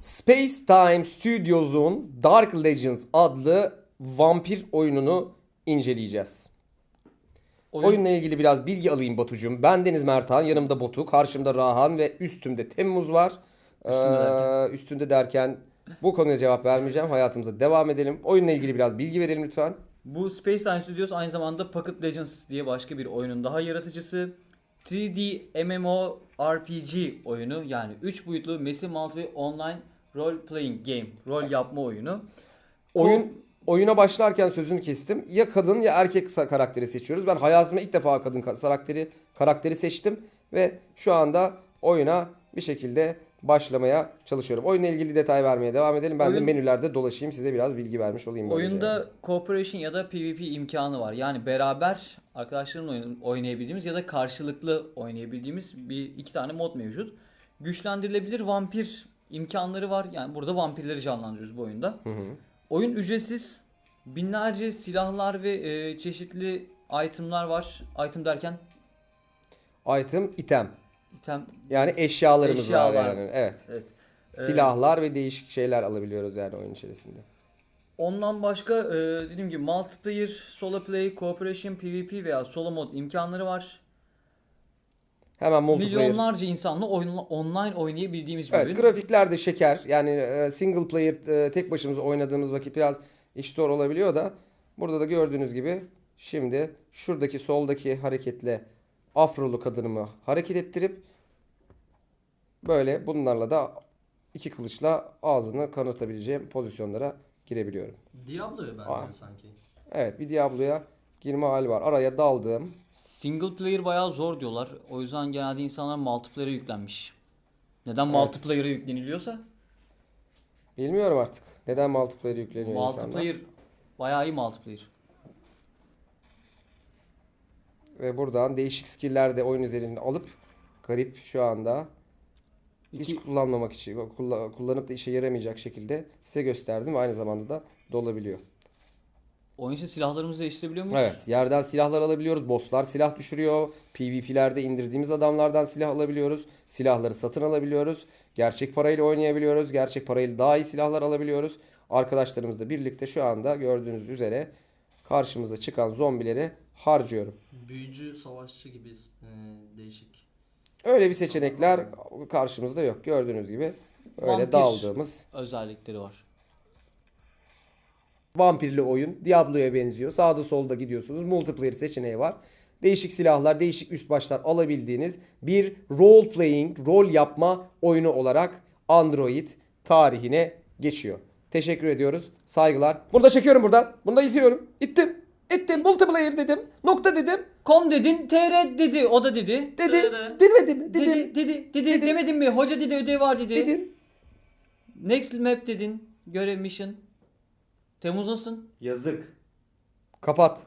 Space Time Studios'un Dark Legends adlı vampir oyununu inceleyeceğiz. Oyun- Oyunla ilgili biraz bilgi alayım Batucuğum. Ben Deniz Mertan, yanımda Batu, karşımda Rahan ve üstümde Temmuz var. Üstünde Ee, derken? üstünde derken bu konuya cevap vermeyeceğim. Hayatımıza devam edelim. Oyunla ilgili biraz bilgi verelim lütfen. Bu Space Time Studios aynı zamanda Pocket Legends diye başka bir oyunun daha yaratıcısı. 3D MMORPG oyunu yani 3 boyutlu Massive Multi Online Role Playing Game. Rol yapma oyunu. Oyun oyuna başlarken sözünü kestim. Ya kadın ya erkek karakteri seçiyoruz. Ben hayatımda ilk defa kadın ka- karakteri karakteri seçtim ve şu anda oyuna bir şekilde başlamaya çalışıyorum. Oyunla ilgili detay vermeye devam edelim. Ben de Oyun- menülerde dolaşayım size biraz bilgi vermiş olayım. böylece. Oyunda cooperation ya da PvP imkanı var. Yani beraber arkadaşlarımla oynayabildiğimiz ya da karşılıklı oynayabildiğimiz bir iki tane mod mevcut. Güçlendirilebilir vampir imkanları var. Yani burada vampirleri canlandırıyoruz bu oyunda. Hı hı. Oyun ücretsiz. Binlerce silahlar ve e, çeşitli itemlar var. Item derken Item, item. İtem Yani eşyalarımız var Eşyalar. yani. Evet. evet. Ee, Silahlar ve değişik şeyler alabiliyoruz yani oyun içerisinde. Ondan başka e, dediğim gibi multiplayer, solo play, cooperation, PvP veya solo mod imkanları var. Hemen multiplayer. Milyonlarca insanla oyun, online oynayabildiğimiz bir Evet, oyun. grafikler de şeker. Yani e, single player e, tek başımıza oynadığımız vakit biraz iş zor olabiliyor da burada da gördüğünüz gibi şimdi şuradaki soldaki hareketle afrolu kadınımı hareket ettirip böyle bunlarla da iki kılıçla ağzını kanırtabileceğim pozisyonlara girebiliyorum. Diablo'ya benziyor Aa. sanki. Evet, bir Diablo'ya girme hali var. Araya daldım. Single player bayağı zor diyorlar. O yüzden genelde insanlar multiplayer'a yüklenmiş. Neden multiplayer'a yükleniliyorsa? Bilmiyorum artık. Neden multiplayer yükleniyor insanlar. Multiplayer bayağı iyi multiplayer. Ve buradan değişik skill'ler de oyun üzerinde alıp garip şu anda hiç İki- kullanmamak için kulla- kullanıp da işe yaramayacak şekilde size gösterdim ve aynı zamanda da dolabiliyor. Oyun için silahlarımızı değiştirebiliyor muyuz? Evet, yerden silahlar alabiliyoruz. Bosslar silah düşürüyor. PvP'lerde indirdiğimiz adamlardan silah alabiliyoruz. Silahları satın alabiliyoruz. Gerçek parayla oynayabiliyoruz. Gerçek parayla daha iyi silahlar alabiliyoruz. Arkadaşlarımızla birlikte şu anda gördüğünüz üzere karşımıza çıkan zombileri harcıyorum. Büyücü, savaşçı gibi e, değişik. Öyle bir seçenekler karşımızda yok. Gördüğünüz gibi öyle Vampir. daldığımız Özellikleri var. vampirli oyun Diablo'ya benziyor. Sağda solda gidiyorsunuz. Multiplayer seçeneği var. Değişik silahlar, değişik üst başlar alabildiğiniz bir role playing, rol yapma oyunu olarak Android tarihine geçiyor. Teşekkür ediyoruz. Saygılar. Bunu da çekiyorum buradan. Bunu da itiyorum. İttim. İttim. Multiplayer dedim. Nokta dedim. Kom dedin, TR dedi, o da dedi. Dedi. Demedim mi? Dedim. Dedi, dedi, dedi, Dedim. demedin mi? Hoca dedi ödev var dedi. Dedim. Next map dedin, görev mission. Temmuz nasılsın? Yazık. Kapat.